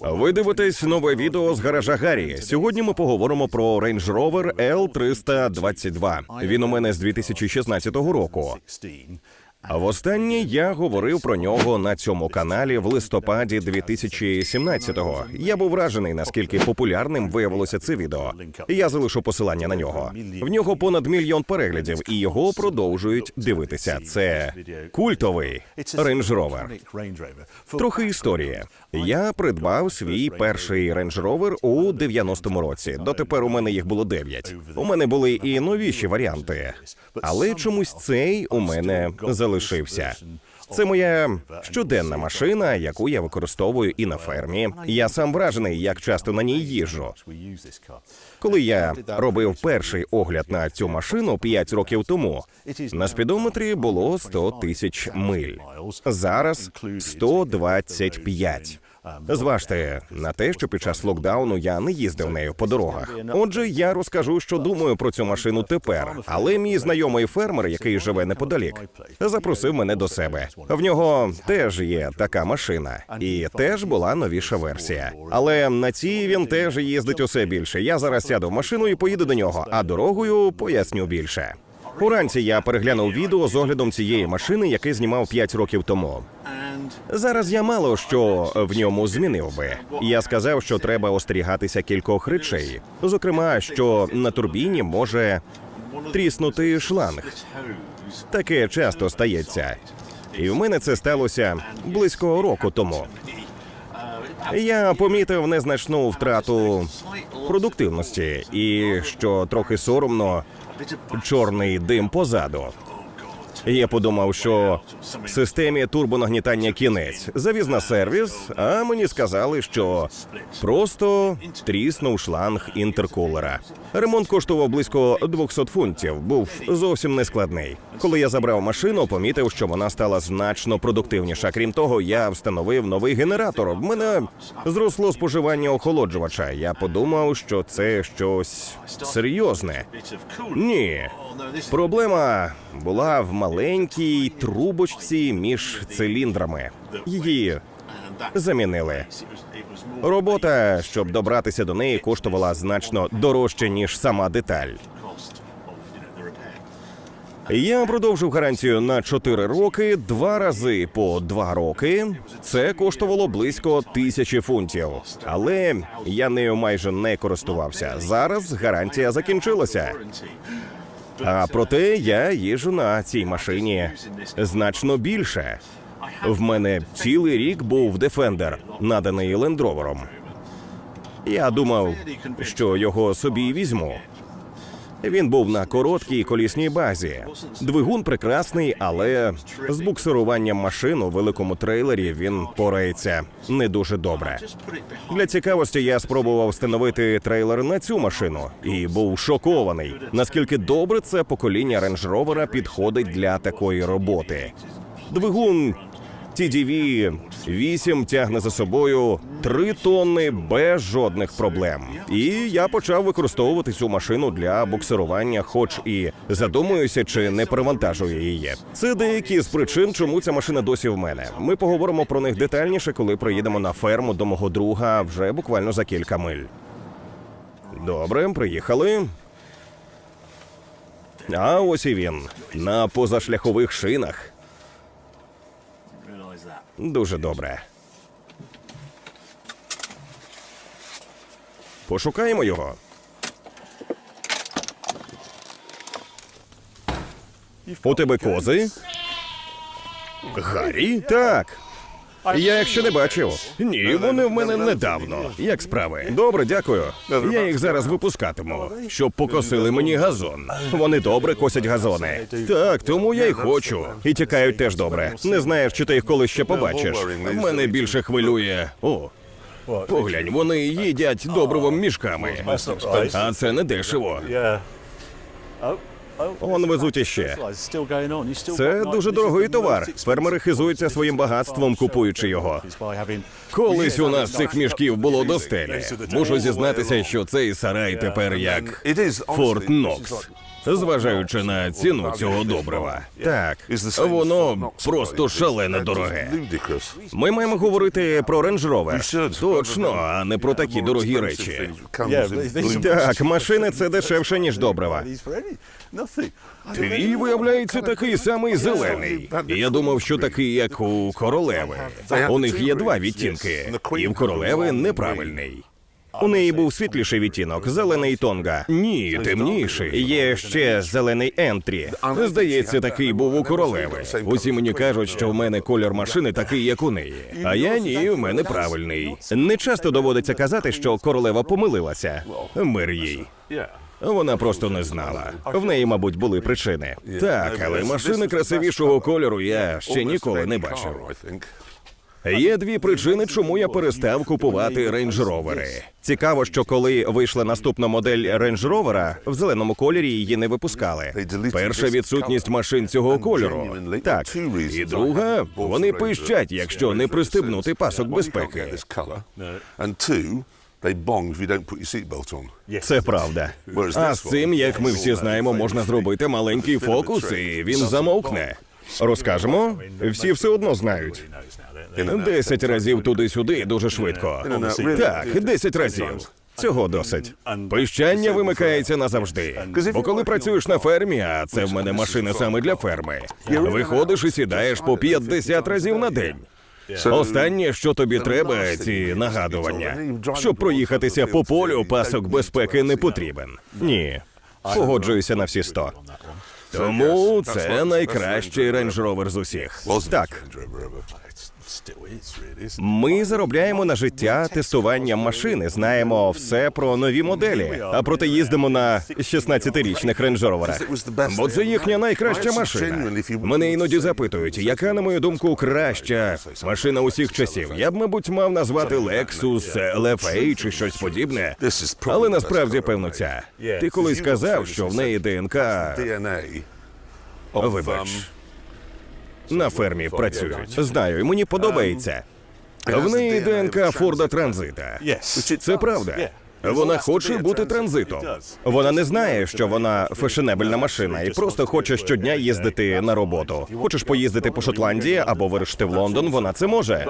Ви дивитесь нове відео з гаража Гаррі. Сьогодні ми поговоримо про Range Rover L322. Він у мене з 2016 року. А востаннє я говорив про нього на цьому каналі в листопаді 2017-го. Я був вражений, наскільки популярним виявилося це відео. Я залишу посилання на нього. В нього понад мільйон переглядів, і його продовжують дивитися. Це культовий Range Rover. Трохи історії. Я придбав свій перший Range Rover у 90-му році. Дотепер у мене їх було 9. У мене були і новіші варіанти, але чомусь цей у мене залишився. Це моя щоденна машина, яку я використовую і на фермі. Я сам вражений, як часто на ній їжджу. Коли я робив перший огляд на цю машину 5 років тому, на спідометрі було 100 тисяч миль. Зараз 125. Зважте на те, що під час локдауну я не їздив нею по дорогах. Отже, я розкажу, що думаю про цю машину тепер. Але мій знайомий фермер, який живе неподалік, запросив мене до себе. В нього теж є така машина, і теж була новіша версія. Але на цій він теж їздить усе більше. Я зараз сяду в машину і поїду до нього, а дорогою поясню більше. Уранці я переглянув відео з оглядом цієї машини, яке знімав 5 років тому. Зараз я мало що в ньому змінив би. Я сказав, що треба остерігатися кількох речей, зокрема, що на турбіні може тріснути шланг. Таке часто стається. І в мене це сталося близько року тому. Я помітив незначну втрату продуктивності і що трохи соромно чорний дим позаду. Я подумав, що системі турбонагнітання кінець завіз на сервіс, а мені сказали, що просто тріснув шланг інтеркулера. Ремонт коштував близько 200 фунтів. Був зовсім нескладний. Коли я забрав машину, помітив, що вона стала значно продуктивніша. Крім того, я встановив новий генератор. В мене зросло споживання охолоджувача. Я подумав, що це щось серйозне. Ні, проблема була в маленькій трубочці між циліндрами. Її замінили. Робота, щоб добратися до неї, коштувала значно дорожче ніж сама деталь. Я продовжив гарантію на 4 роки, два рази по 2 роки. Це коштувало близько тисячі фунтів. Але я нею майже не користувався. Зараз гарантія закінчилася. А проте я їжу на цій машині значно більше. В мене цілий рік був Defender, наданий лендровером. Я думав, що його собі візьму. Він був на короткій колісній базі. Двигун прекрасний, але з буксируванням машин у великому трейлері він порається не дуже добре. Для цікавості я спробував встановити трейлер на цю машину і був шокований, наскільки добре це покоління Rover підходить для такої роботи. Двигун TDV 8 тягне за собою 3 тонни без жодних проблем. І я почав використовувати цю машину для буксирування, хоч і задумуюся, чи не перевантажує її. Це деякі з причин, чому ця машина досі в мене. Ми поговоримо про них детальніше, коли приїдемо на ферму до мого друга вже буквально за кілька миль. Добре, приїхали. А ось і він на позашляхових шинах. Дуже добре. Пошукаємо його. У тебе кози? Гаррі? Так. Я їх ще не бачив. Ні, вони в мене недавно. Як справи? Добре, дякую. Я їх зараз випускатиму, щоб покосили мені газон. Вони добре косять газони. Так, тому я й хочу. І тікають теж добре. Не знаєш, чи ти їх колись ще побачиш. Мене більше хвилює. О. Поглянь, вони їдять добривом мішками. А це не дешево. Он везуть іще. Це дуже дорогий товар. Фермери хизуються своїм багатством, купуючи його. Колись у нас цих мішків було до стелі. Можу зізнатися, що цей сарай тепер як Форт Нокс. Зважаючи на ціну цього добрива. Так, воно просто шалено дороге. Ми маємо говорити про Range Rover. Точно, а не про такі дорогі речі. Так, машини це дешевше, ніж добрива. Твій, виявляється, такий самий зелений. Я думав, що такий, як у королеви. У них є два відтінки, і в королеви неправильний. У неї був світліший відтінок, зелений тонга. Ні, темніший. Є ще зелений ентрі. Здається, такий був у королеви. Усі мені кажуть, що в мене кольор машини такий, як у неї. А я ні, у мене правильний. Не часто доводиться казати, що королева помилилася. Мир їй. Вона просто не знала. В неї, мабуть, були причини. Так, але машини красивішого кольору я ще ніколи не бачив. Є дві причини, чому я перестав купувати Rover. Цікаво, що коли вийшла наступна модель Rover, в зеленому кольорі її не випускали. Перша відсутність машин цього кольору. Так, і друга, вони пищать, якщо не пристебнути пасок безпеки. Це правда. А з цим, як ми всі знаємо, можна зробити маленький фокус, і він замовкне. Розкажемо? Всі все одно знають. Десять разів туди-сюди дуже швидко. Так, десять разів. Цього досить. Пищання вимикається назавжди. Бо коли працюєш на фермі, а це в мене машина саме для ферми, виходиш і сідаєш по 50 разів на день. Останнє, що тобі треба, ці нагадування. Щоб проїхатися по полю, пасок безпеки не потрібен. Ні. Погоджуюся на всі сто. Тому це найкращий Range Rover з усіх. Так, ми заробляємо на життя тестуванням машини, знаємо все про нові моделі, а проте їздимо на 16-річних Range Rover'ах. Бо це їхня найкраща машина. Мене іноді запитують, яка, на мою думку, краща машина усіх часів. Я б, мабуть, мав назвати Lexus, LFA чи щось подібне. Але насправді, певно, ця. Ти колись казав, що в неї ДНК Вибач. На фермі працюють. Знаю, і мені подобається. В неї ДНК Форда Транзита. Це правда. Вона хоче бути транзитом. Вона не знає, що вона фешенебельна машина, і просто хоче щодня їздити на роботу. Хочеш поїздити по Шотландії або вирушити в Лондон, вона це може.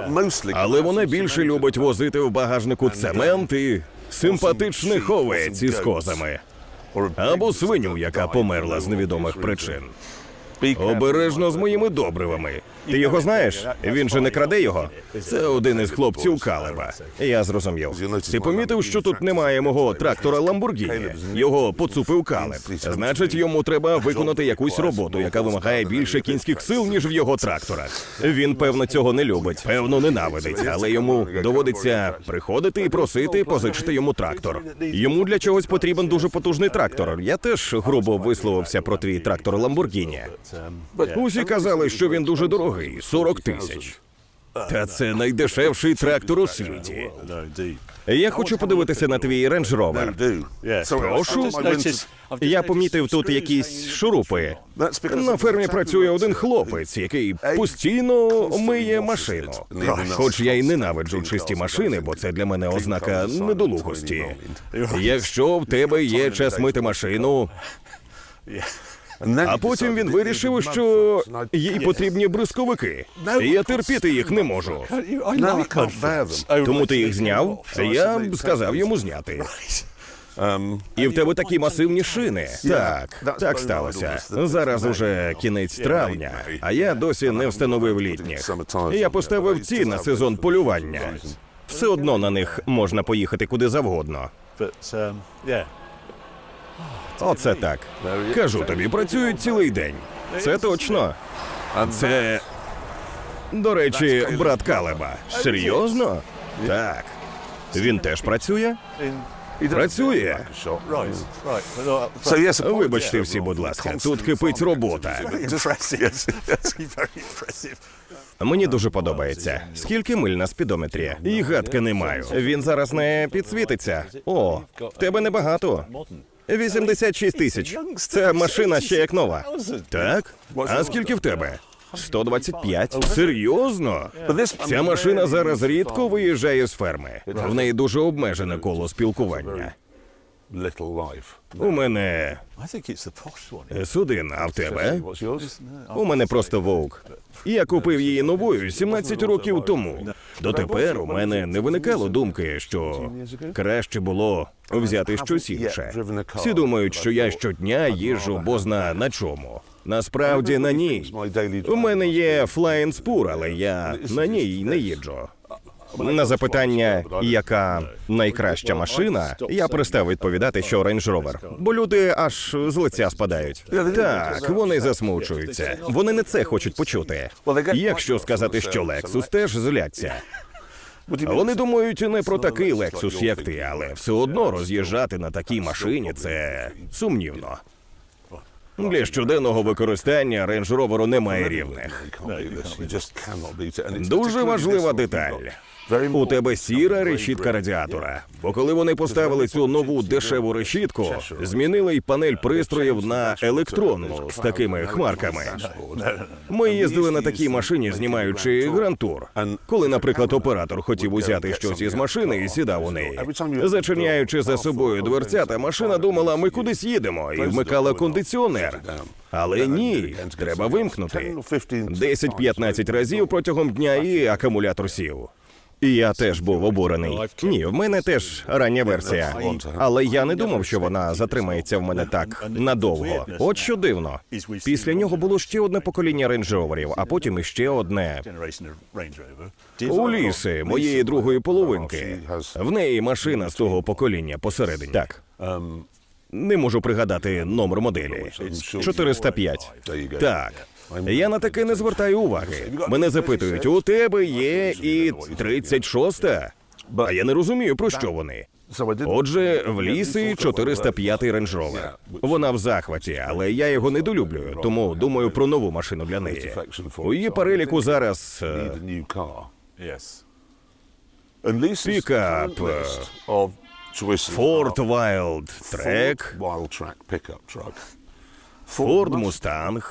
Але вона більше любить возити в багажнику цемент і симпатичних овець із козами. Або свиню, яка померла з невідомих причин. Обережно з моїми добривами. Ти його знаєш? Він же не краде його. Це один із хлопців Калеба. Я зрозумів. Ти помітив, що тут немає мого трактора Ламбургіні? Його поцупив Калеб. Значить, йому треба виконати якусь роботу, яка вимагає більше кінських сил, ніж в його тракторах. Він, певно, цього не любить, певно, ненавидить, але йому доводиться приходити і просити позичити йому трактор. Йому для чогось потрібен дуже потужний трактор. Я теж грубо висловився про твій трактор Ламбургіні. Усі казали, що він дуже дорогий 40 тисяч. Та це найдешевший трактор у світі. Я хочу подивитися на твій Range Rover. Прошу. Я помітив тут якісь шурупи. На фермі працює один хлопець, який постійно миє машину. Хоч я й ненавиджу чисті машини, бо це для мене ознака недолугості. Якщо в тебе є час мити машину, а потім він вирішив, що їй потрібні бризковики. І я терпіти їх не можу. Тому ти їх зняв? Я б сказав йому зняти. І в тебе такі масивні шини. Так, так сталося. Зараз уже кінець травня, а я досі не встановив літніх. Я поставив ці на сезон полювання. Все одно на них можна поїхати куди завгодно. Оце так. Кажу тобі, працюють цілий день. Це точно. Це. До речі, брат Калеба. Серйозно? Так. Він теж працює? Працює. Вибачте всі, будь ласка, тут кипить робота. Мені дуже подобається. Скільки миль на спідометрі? І гадки не маю. Він зараз не підсвітиться. О, в тебе небагато. 86 тисяч. Це машина ще як нова. Так? А скільки в тебе? 125. Серйозно? Ця машина зараз рідко виїжджає з ферми. В неї дуже обмежене коло спілкування. У мене судин, а в тебе? У мене просто вовк. Я купив її новою 17 років тому. Дотепер у мене не виникало думки, що краще було взяти щось інше. Всі думають, що я щодня їжджу бозна на чому. Насправді на ній. У мене є флаєнспур, але я на ній не їжджу. На запитання, яка найкраща машина, я перестав відповідати, що Range Rover. Бо люди аж з лиця спадають. Так, вони засмучуються. Вони не це хочуть почути. Якщо сказати, що Lexus теж зляться. Вони думають не про такий Lexus, як ти, але все одно роз'їжджати на такій машині це сумнівно. Для щоденного використання Range Rover немає рівних. Дуже важлива деталь. У тебе сіра решітка радіатора. Бо коли вони поставили цю нову дешеву решітку, змінили й панель пристроїв на електронну з такими хмарками. Ми їздили на такій машині, знімаючи грантур. Коли, наприклад, оператор хотів узяти щось із машини і сідав у неї. Зачиняючи за собою дверцята, машина думала, ми кудись їдемо, і вмикала кондиціонер. Але ні, треба вимкнути. 10-15 разів протягом дня і акумулятор сів. Я теж був обурений. Ні, в мене теж рання версія. Але я не думав, що вона затримається в мене так надовго. От що дивно. Після нього було ще одне покоління рейндж-роверів, а потім іще одне. У ліси моєї другої половинки. В неї машина з того покоління посередині. Так. Не можу пригадати номер моделі. 405. Так. Я на таке не звертаю уваги. Мене запитують: у тебе є і 36-та? А я не розумію, про що вони. Отже, в лісі 405 Range Rover. Вона в захваті, але я його недолюблюю, тому думаю про нову машину для неї. У її переліку зараз е, of choices Ford Wild Track. Ford Mustang,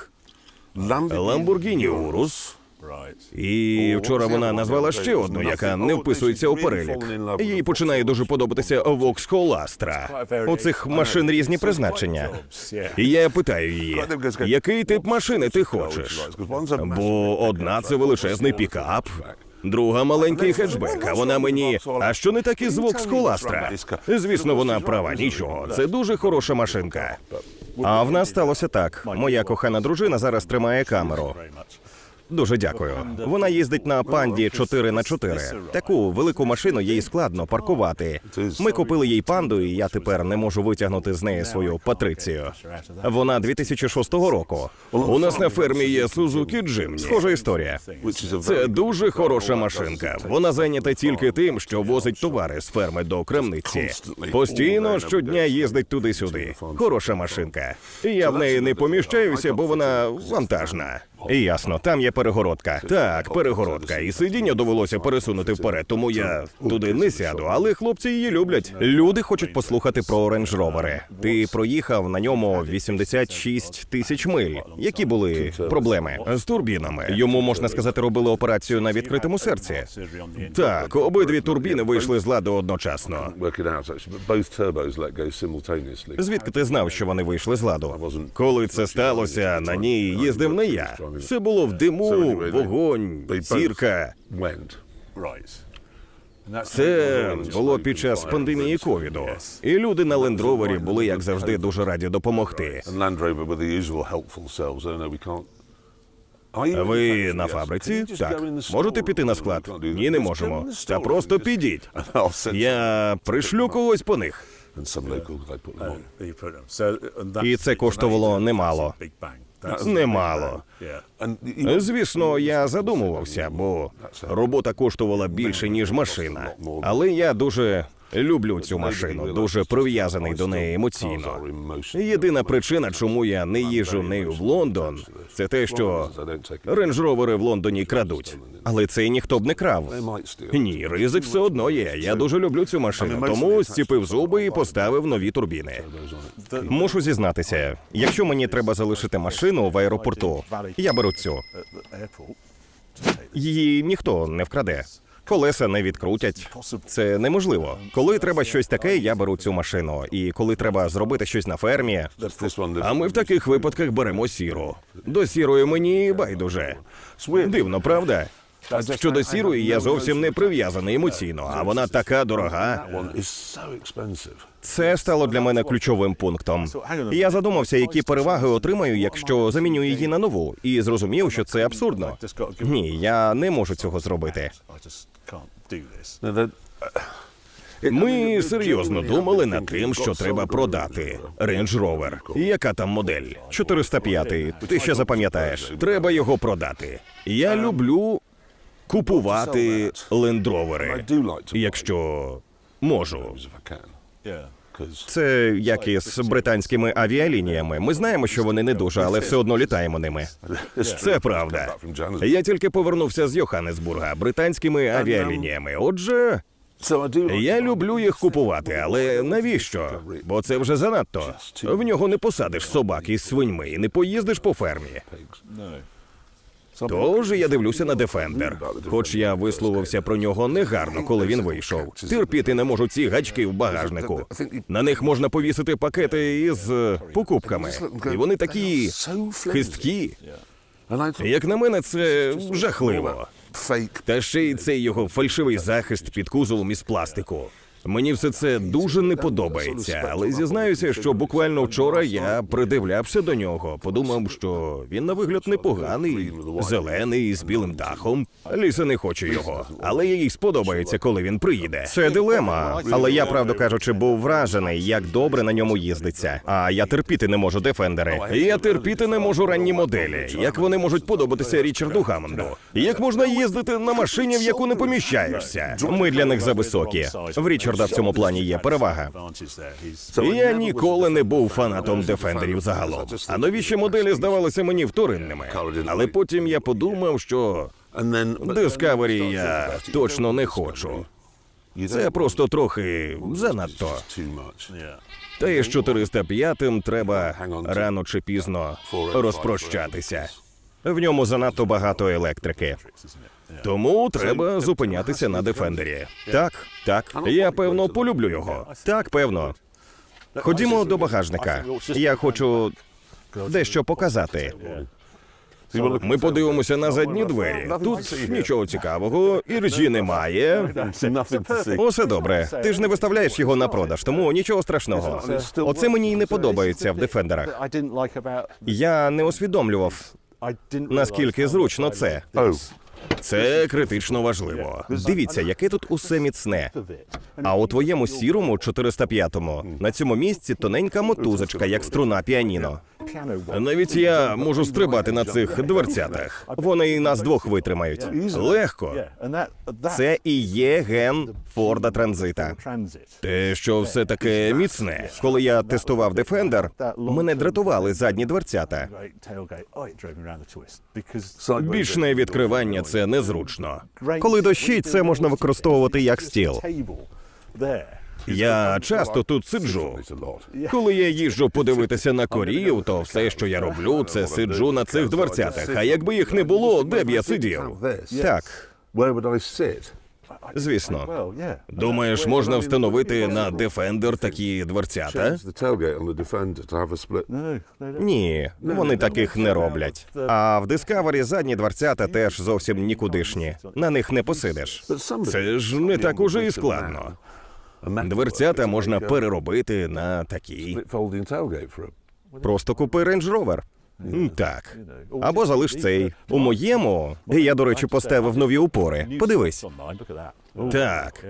Urus. Right. І вчора вона назвала ще одну, яка не вписується у перелік. Їй починає дуже подобатися Vauxhall Astra. У цих машин різні призначення. І я питаю її, який тип машини ти хочеш? Бо одна це величезний пікап, друга маленький хетчбек, а вона мені. А що не так із Vauxhall Astra? Звісно, вона права, нічого. Це дуже хороша машинка. А в нас сталося так. Моя кохана дружина зараз тримає камеру. Дуже дякую. Вона їздить на панді 4 на 4 Таку велику машину їй складно паркувати. Ми купили їй панду, і я тепер не можу витягнути з неї свою патрицію. Вона 2006 року. У нас на фермі є Сузуки Джимні. Схожа історія. Це дуже хороша машинка. Вона зайнята тільки тим, що возить товари з ферми до крамниці. Постійно щодня їздить туди-сюди. Хороша машинка. Я в неї не поміщаюся, бо вона вантажна. Ясно, там є перегородка. Так, перегородка. І сидіння довелося пересунути вперед, тому я туди не сяду. Але хлопці її люблять. Люди хочуть послухати про Range Rover. Ти проїхав на ньому 86 тисяч миль. Які були проблеми з турбінами? Йому можна сказати, робили операцію на відкритому серці. Так, обидві турбіни вийшли з ладу одночасно. Звідки ти знав, що вони вийшли з ладу? Коли це сталося, на ній їздив не я. Все було в диму, вогонь, that's Це було під час пандемії ковіду. І люди на лендровері були, як завжди, дуже раді допомогти. Oh Ви на фабриці? Так. Можете піти на склад? Ні, не можемо. Та просто підіть. Я пришлю когось по них. І це коштувало немало. Немало. Звісно, я задумувався, бо робота коштувала більше ніж машина. Але я дуже люблю цю машину, дуже прив'язаний до неї емоційно. Єдина причина, чому я не їжджу нею в Лондон, це те, що рейндж-ровери в Лондоні крадуть. Але це ніхто б не крав. Ні, ризик все одно є. Я дуже люблю цю машину, тому зціпив зуби і поставив нові турбіни. Мушу зізнатися, якщо мені треба залишити машину в аеропорту, я беру цю. Її ніхто не вкраде. Колеса не відкрутять. Це неможливо. Коли треба щось таке, я беру цю машину. І коли треба зробити щось на фермі, а ми в таких випадках беремо сіру. До сірої мені байдуже. Дивно, правда? Щодо сірої, я зовсім не прив'язаний емоційно, а вона така дорога. Це стало для мене ключовим пунктом. Я задумався, які переваги отримаю, якщо заміню її на нову, і зрозумів, що це абсурдно. Ні, я не можу цього зробити. Ми серйозно думали над тим, що треба продати Range Rover. Яка там модель? 405. Ти ще запам'ятаєш. Треба його продати. Я люблю купувати лендровери, якщо можу. Це як із британськими авіалініями. Ми знаємо, що вони не дуже, але все одно літаємо ними. Це правда. Я тільки повернувся з Йоханнесбурга британськими авіалініями. Отже, я люблю їх купувати, але навіщо? Бо це вже занадто. В нього не посадиш собак із свиньми і не поїздиш по фермі. Тож я дивлюся на Defender. Хоч я висловився про нього негарно, коли він вийшов. Терпіти не можу ці гачки в багажнику. На них можна повісити пакети із е, покупками. І вони такі хисткі. Як на мене, це жахливо. Та ще й цей його фальшивий захист під кузовом із пластику. Мені все це дуже не подобається, але зізнаюся, що буквально вчора я придивлявся до нього, подумав, що він на вигляд непоганий, зелений з білим дахом. Ліса не хоче його, але їй сподобається, коли він приїде. Це дилема. Але я, правду кажучи, був вражений, як добре на ньому їздиться. А я терпіти не можу дефендери. Я терпіти не можу ранні моделі. Як вони можуть подобатися Річарду Гамонду? Як можна їздити на машині, в яку не поміщаєшся? Ми для них зависокі. В Річарда в цьому плані є перевага. Я ніколи не був фанатом дефендерів загалом. А новіші моделі здавалися мені вторинними. Але потім я подумав, що Discovery я точно не хочу. Це просто трохи занадто. Та і з 405-м треба рано чи пізно розпрощатися. В ньому занадто багато електрики. Тому треба зупинятися на дефендері. Так, так. Я певно полюблю його. Так, певно. Ходімо до багажника. Я хочу дещо показати. Ми подивимося на задні двері. Тут нічого цікавого, іржі немає. Усе добре. Ти ж не виставляєш його на продаж, тому нічого страшного. Оце мені й не подобається в дефендерах. Я не усвідомлював, наскільки зручно це. Це критично важливо. Дивіться, яке тут усе міцне. А у твоєму сірому 405-му на цьому місці тоненька мотузочка, як струна піаніно. Навіть я можу стрибати на цих дверцятах. Вони нас двох витримають. Легко. Це і є ген Форда Транзита. Те, що все таке міцне. Коли я тестував Defender, мене дратували задні дверцята. Бічне відкривання це незручно. Коли дощить, це можна використовувати як стіл. Я часто тут сиджу. Коли я їжджу подивитися на корів, то все, що я роблю, це сиджу на цих дверцятах. А якби їх не було, де б я сидів? Так, звісно. Думаєш, можна встановити на Defender такі дверцята? Ні, вони таких не роблять. А в Discovery задні дверцята теж зовсім нікудишні. На них не посидиш. Це ж не так уже і складно. Дверцята можна переробити на такі. Просто купи Range Rover. Так. Або залиш цей. У моєму я, до речі, поставив нові упори. Подивись. Так.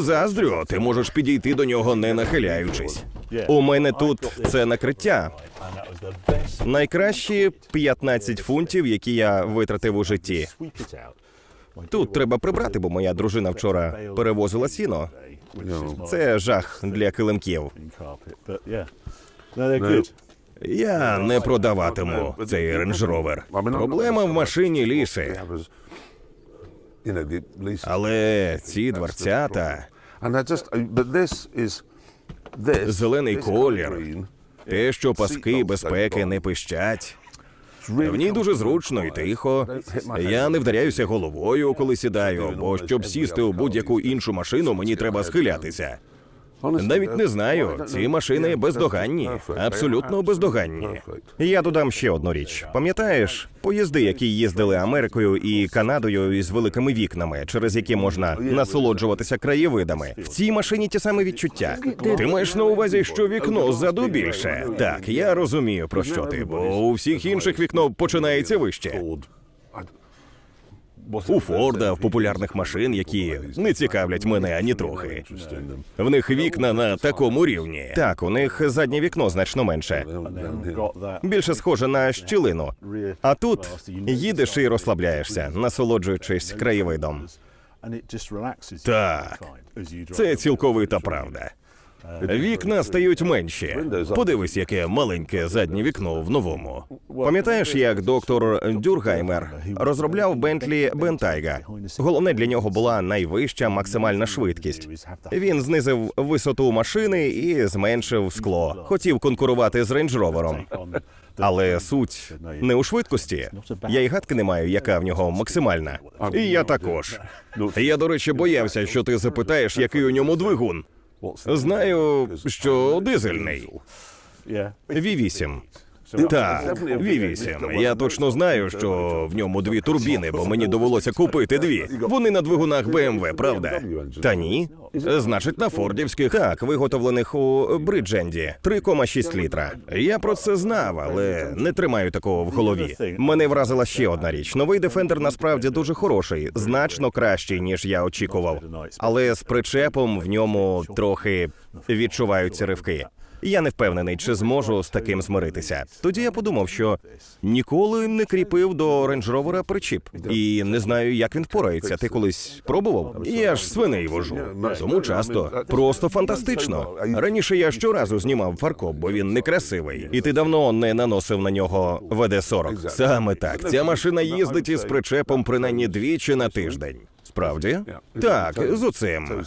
Заздрю, ти можеш підійти до нього не нахиляючись. У мене тут це накриття. Найкращі 15 фунтів, які я витратив у житті. Тут треба прибрати, бо моя дружина вчора перевозила сіно. Це жах для килимків. Я не продаватиму цей Range Rover. Проблема в машині ліси. Але ці дверцята. Зелений колір. те, що паски безпеки не пищать. В ній дуже зручно і тихо. Я не вдаряюся головою, коли сідаю, бо щоб сісти у будь-яку іншу машину, мені треба схилятися. Навіть не знаю. Ці машини бездоганні, абсолютно бездоганні. Я додам ще одну річ. Пам'ятаєш, поїзди, які їздили Америкою і Канадою із великими вікнами, через які можна насолоджуватися краєвидами. В цій машині ті самі відчуття. Ти маєш на увазі, що вікно ззаду більше. Так, я розумію про що ти, бо у всіх інших вікно починається вище. У Форда, в популярних машин, які не цікавлять мене ані трохи. В них вікна на такому рівні. Так, у них заднє вікно значно менше. Більше схоже на щілину. А тут їдеш і розслабляєшся, насолоджуючись краєвидом. Так. Це цілковита правда. Вікна стають менші. Подивись, яке маленьке заднє вікно в новому. Пам'ятаєш, як доктор Дюргаймер розробляв Бентлі Бентайга? Головне для нього була найвища максимальна швидкість. Він знизив висоту машини і зменшив скло. Хотів конкурувати з рейндж-ровером. Але суть не у швидкості. Я й гадки не маю, яка в нього максимальна. І я також. Я, до речі, боявся, що ти запитаєш, який у ньому двигун. Знаю, що дизельний. Ві-8. Так, V8. Я точно знаю, що в ньому дві турбіни, бо мені довелося купити дві. Вони на двигунах BMW, правда? Та ні. Значить, на фордівських так, виготовлених у Бридженді 3,6 літра. Я про це знав, але не тримаю такого в голові. Мене вразила ще одна річ. Новий Defender насправді дуже хороший, значно кращий ніж я очікував. Але з причепом в ньому трохи відчуваються ривки. Я не впевнений, чи зможу з таким змиритися. Тоді я подумав, що ніколи не кріпив до Range Rover причіп. І не знаю, як він впорається. Ти колись пробував? Я ж свиней вожу. Тому часто просто фантастично. Раніше я щоразу знімав фаркоп, бо він некрасивий, і ти давно не наносив на нього ВД-40. Саме так. Ця машина їздить із причепом принаймні двічі на тиждень. Справді? Так, з оцим.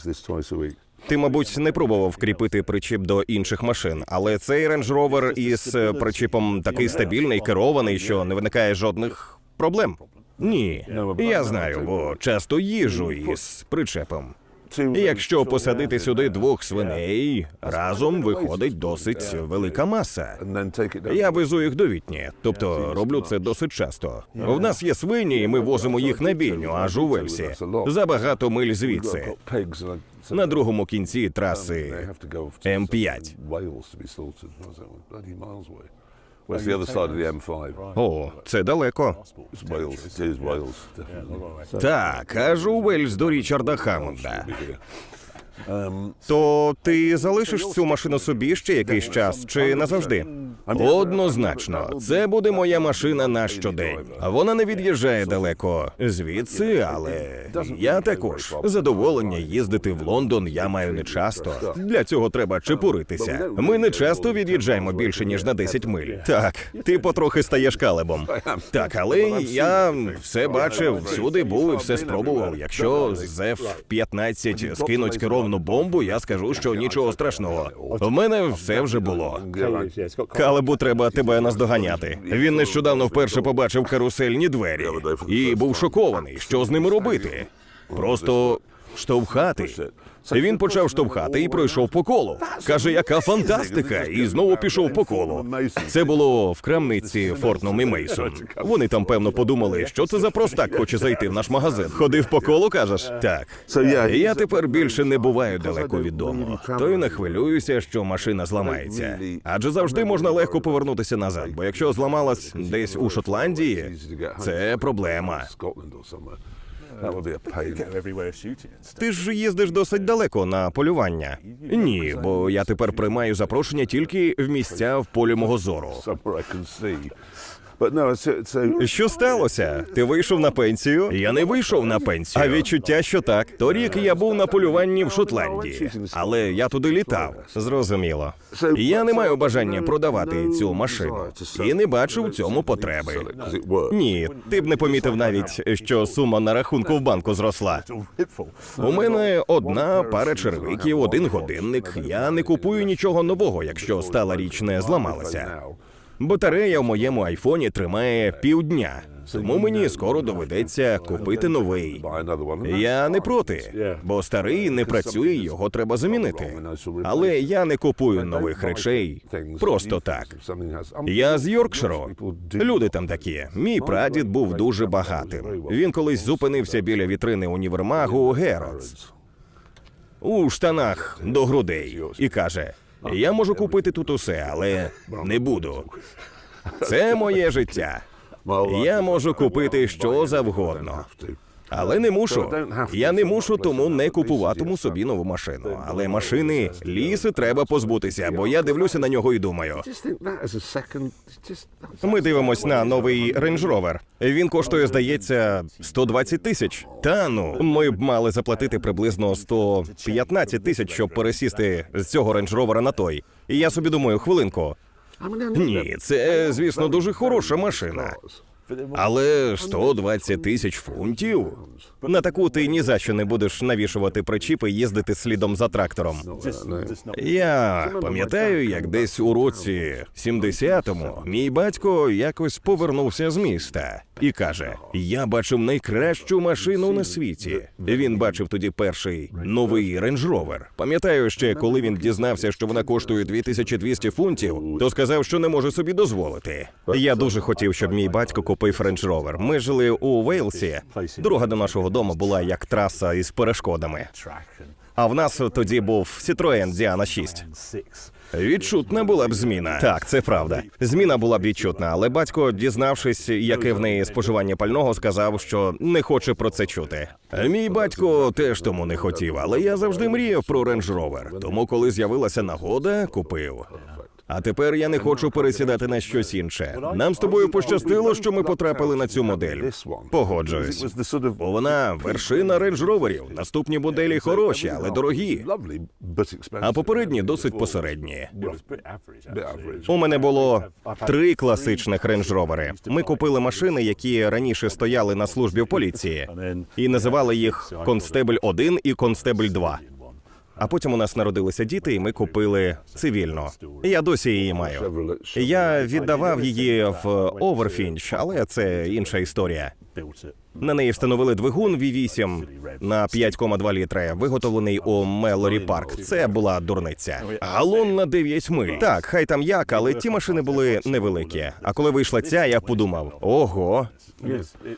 Ти, мабуть, не пробував кріпити причіп до інших машин, але цей Range Rover із е, причіпом такий стабільний, керований, що не виникає жодних проблем. Ні, я знаю, бо часто їжу із причепом. Two- Якщо посадити сюди двох свиней, разом виходить досить велика маса. Я везу їх до Вітні, тобто роблю це досить часто. В нас є свині, і ми возимо їх на бійню, аж у Вельсі. За багато миль звідси. На другому кінці they траси have to go to М5. Wales to be slaughtered. What's that? Bloody miles away. Where's the other side of the M5? О, це далеко. Так, аж у Вельс до Річарда Хаммонда. Here. То ти залишиш цю машину собі ще якийсь час чи назавжди? Однозначно, це буде моя машина на щодень. Вона не від'їжджає далеко звідси, але я також задоволення їздити в Лондон. Я маю не часто. Для цього треба чепуритися. Ми не часто від'їжджаємо більше ніж на 10 миль. Так, ти потрохи стаєш калебом. Так, але я все бачив, всюди був і все спробував. Якщо з F-15 скинуть керовну бомбу, я скажу, що нічого страшного. У мене все вже було. Калебу треба тебе наздоганяти. Він нещодавно вперше побачив карусельні двері і був шокований, що з ними робити. Просто штовхати. Він почав штовхати і пройшов по колу. Каже, яка фантастика! І знову пішов по колу. Це було в крамниці Фортнум і Мейсон. Вони там певно подумали, що це за простак хоче зайти в наш магазин. Ходив по колу, кажеш? Так. Я тепер більше не буваю далеко від дому. То й не хвилююся, що машина зламається. Адже завжди можна легко повернутися назад. Бо якщо зламалась десь у Шотландії, це проблема. Scotland or somewhere. That would be a pain. Go everywhere shooting and stuff. Ти ж їздиш досить далеко на полювання. Ні, бо я тепер приймаю запрошення тільки в місця в полі мого зору. Що сталося? Ти вийшов на пенсію? Я не вийшов на пенсію. А відчуття, що так. Торік я був на полюванні в Шотландії, але я туди літав. Зрозуміло. Я не маю бажання продавати цю машину і не бачу в цьому потреби. Ні, ти б не помітив навіть, що сума на рахунку в банку зросла. У мене одна пара червиків, один годинник. Я не купую нічого нового, якщо стала річ не зламалася. Батарея в моєму айфоні тримає півдня, тому мені скоро доведеться купити новий. Я не проти, бо старий не працює, його треба замінити. Але я не купую нових речей просто так. Я з Йоркширу. Люди там такі. Мій прадід був дуже багатим. Він колись зупинився біля вітрини універмагу Геродс у штанах до грудей і каже: Я можу купити тут усе, але не буду. Це моє життя. Я можу купити що завгодно. Але не мушу. Я не мушу, тому не купуватиму собі нову машину. Але машини ліси треба позбутися, бо я дивлюся на нього і думаю. Ми дивимось на новий Range Rover. Він коштує, здається, 120 тисяч. Та ну, ми б мали заплатити приблизно 115 тисяч, щоб пересісти з цього Range Rover на той. І я собі думаю, хвилинку. Ні, це, звісно, дуже хороша машина. Але 120 тисяч фунтів? На таку ти ні за що не будеш навішувати причіпи і їздити слідом за трактором. Я пам'ятаю, як десь у році 70-му мій батько якось повернувся з міста і каже: Я бачив найкращу машину на світі. Він бачив тоді перший новий Range Rover. Пам'ятаю ще, коли він дізнався, що вона коштує 2200 фунтів, то сказав, що не може собі дозволити. Я дуже хотів, щоб мій батько купив Range Rover. Ми жили у Вейлсі. Дорога до нашого дому була як траса із перешкодами. А в нас тоді був Citroen Diana 6. Відчутна була б зміна. Так, це правда. Зміна була б відчутна, але батько, дізнавшись, яке в неї споживання пального, сказав, що не хоче про це чути. Мій батько теж тому не хотів, але я завжди мріяв про Range Rover. Тому, коли з'явилася нагода, купив. А тепер я не хочу пересідати на щось інше. Нам з тобою пощастило, що ми потрапили на цю модель. Погоджуюсь. Бо вона вершина Range Roverів. Наступні моделі хороші, але дорогі. А попередні досить посередні. У мене було три класичних рейндж-ровери. Ми купили машини, які раніше стояли на службі в поліції, і називали їх Констебль 1 і Констебль 2. А потім у нас народилися діти, і ми купили цивільно. Я досі її маю. Я віддавав її в Оверфінч, але це інша історія. На неї встановили двигун V8 на 5,2 літри, виготовлений у Мелорі Парк. Це була дурниця. Галон на 9 миль. Так, хай там як, але ті машини були невеликі. А коли вийшла ця, я подумав: ого,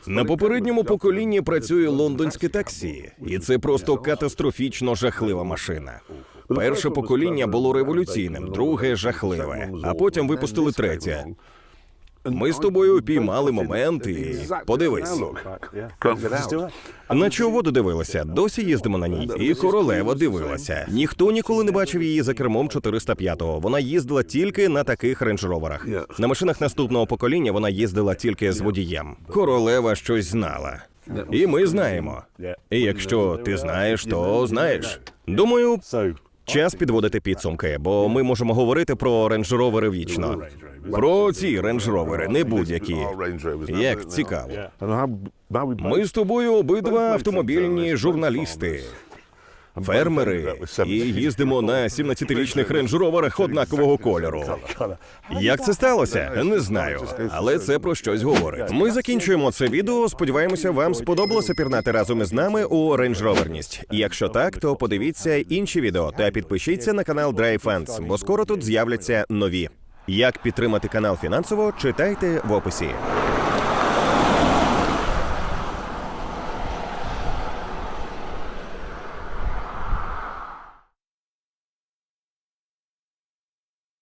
на попередньому поколінні працює лондонське таксі, і це просто катастрофічно жахлива машина. Перше покоління було революційним, друге жахливе, а потім випустили третє. Ми з тобою упіймали момент і подивись. На чого воду дивилися? Досі їздимо на ній. І королева дивилася. Ніхто ніколи не бачив її за кермом 405-го. Вона їздила тільки на таких рейндж-роверах. На машинах наступного покоління вона їздила тільки з водієм. Королева щось знала. І ми знаємо. І якщо ти знаєш, то знаєш. Думаю, час підводити підсумки, бо ми можемо говорити про рейндж-ровери вічно. Про ці рейндж-ровери, не будь-які. Як цікаво. Ми з тобою обидва автомобільні журналісти, фермери, і їздимо на 17-річних рейндж-роверах однакового кольору. Як це сталося? Не знаю, але це про щось говорить. Ми закінчуємо це відео. Сподіваємося, вам сподобалося пірнати разом із нами у рейндж-роверність. Якщо так, то подивіться інші відео та підпишіться на канал Drive бо скоро тут з'являться нові. Як підтримати канал фінансово, читайте в описі.